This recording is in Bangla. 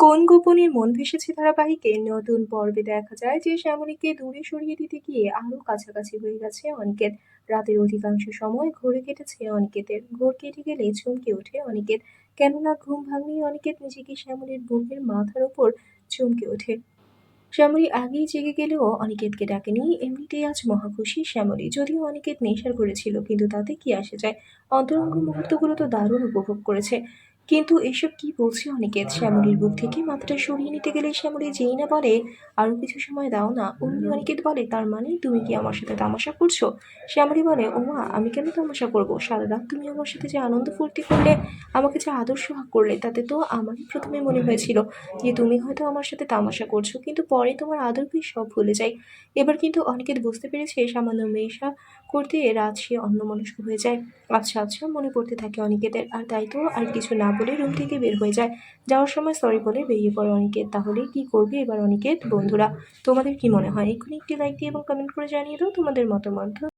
কোন গোপনে মন ভেসেছে ধারাবাহিকে? নতুন পর্বে দেখা যায় যে শ্যামলীকে দূরে সরিয়ে দিতে গিয়ে আরও কাছাকাছি হয়ে গেছে অনিকেত। রাতের অধিকাংশ সময় ঘোরে কেটেছে অনিকেতের। ঘোর কেটে গেলে চমকে ওঠে অনিকেত। কেননা ঘুম ভাঙলেই অনিকেত নিজেকে শ্যামলীর বুকের মাথার ওপর চমকে ওঠে। শ্যামলী আগেই জেগে গেলেও অনিকেতকে ডাকেনি। এমনিতেই আজ মহাখুশি শ্যামলী। যদিও অনিকেত নেশার করেছিল কিন্তু তাতে কি আসে যায়? অন্তরঙ্গ মুহূর্তগুলো তো দারুণ উপভোগ করেছে। কিন্তু এসব কি বলছে অনিকেত শ্যামলীর বুক থেকে মাথাটা সরিয়ে নিতে গেলে শ্যামলী যেই না বলে আরও কিছু সময় দাও না। অমনি অনিকেত বলে, তার মানে তুমি কি আমার সাথে তামাশা করছ? শ্যামলী বলে, ও মা, আমি কেন তামাশা করব? সারা রাত তুমি আমার সাথে যে আনন্দ ফুর্তি করলে, আমাকে যে আদর্শ হাক করলে, তাতে তো আমারই প্রথমে মনে হয়েছিল যে তুমি হয়তো আমার সাথে তামাশা করছ, কিন্তু পরে তোমার আদর পেয়ে সব ভুলে যাই। এবার কিন্তু অনিকেত বুঝতে পেরেছে, সামান্য মেশা করতে রাত সে অন্যমনস্ক হয়ে যায়। আচ্ছা আচ্ছা মনে পড়তে থাকে অনিকেতের আর তাই তো আর কিছু না বলে রুম থেকে বের হয়ে যায়। যাওয়ার সময় সরি বলে বেরিয়ে পড়ে অনিকেত। তাহলে কি করবে এবার অনিকেত? বন্ধুরা, তোমাদের কি মনে হয়? এক্ষুনি একটি লাইক দিয়ে এবং কমেন্ট করে জানিয়ে দাও তোমাদের মতামত।